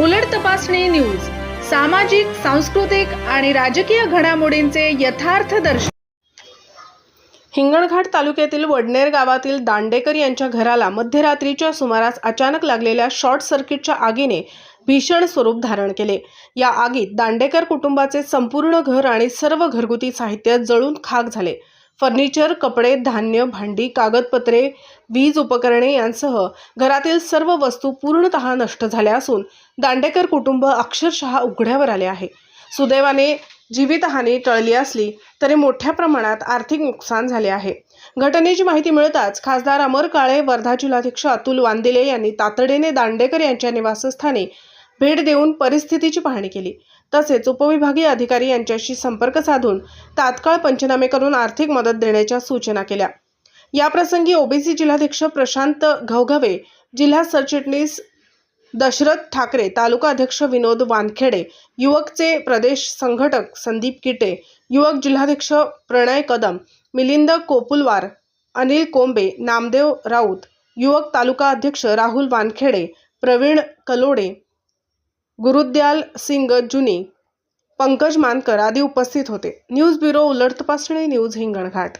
उलट तपासणी न्यूज सामाजिक सांस्कृतिक आणि राजकीय घडामोडींचे यथार्थ दर्शन. हिंगणघाट तालुक्यातील वडनेर गावातील दांडेकर यांच्या घराला मध्यरात्रीच्या सुमारास अचानक लागलेल्या शॉर्ट सर्किटच्या आगीने भीषण स्वरूप धारण केले. या आगीत दांडेकर कुटुंबाचे संपूर्ण घर आणि सर्व घरगुती साहित्य जळून खाक झाले. फर्निचर कपडे धान्य भांडी कागदपत्रे वीज उपकरणे यांसह घरातील सर्व वस्तू पूर्णतः नष्ट झाल्या असून दांडेकर कुटुंब अक्षरशः उघड्यावर आले आहे. सुदैवाने जीवितहानी टळली असली तरी मोठ्या प्रमाणात आर्थिक नुकसान झाले आहे. घटनेची माहिती मिळताच खासदार अमर काळे वर्धा जिल्हाध्यक्ष अतुल वांदिले यांनी तातडीने दांडेकर यांच्या निवासस्थानी भेट देऊन परिस्थितीची पाहणी केली. तसेच उपविभागीय अधिकारी यांच्याशी संपर्क साधून तात्काळ पंचनामे करून आर्थिक मदत देण्याच्या सूचना केल्या. याप्रसंगी ओबीसी जिल्हाध्यक्ष प्रशांत घवघवे जिल्हा सरचिटणीस दशरथ ठाकरे तालुका अध्यक्ष विनोद वानखेडे युवकचे प्रदेश संघटक संदीप किटे युवक जिल्हाध्यक्ष प्रणय कदम मिलिंद कोपुलवार अनिल कोंबे नामदेव राऊत युवक तालुका अध्यक्ष राहुल वानखेडे प्रवीण कलोडे गुरुद्याल सिंग जुनी पंकज मानकर आदी उपस्थित होते. न्यूज ब्युरो उलट तपासणी न्यूज हिंगणघाट.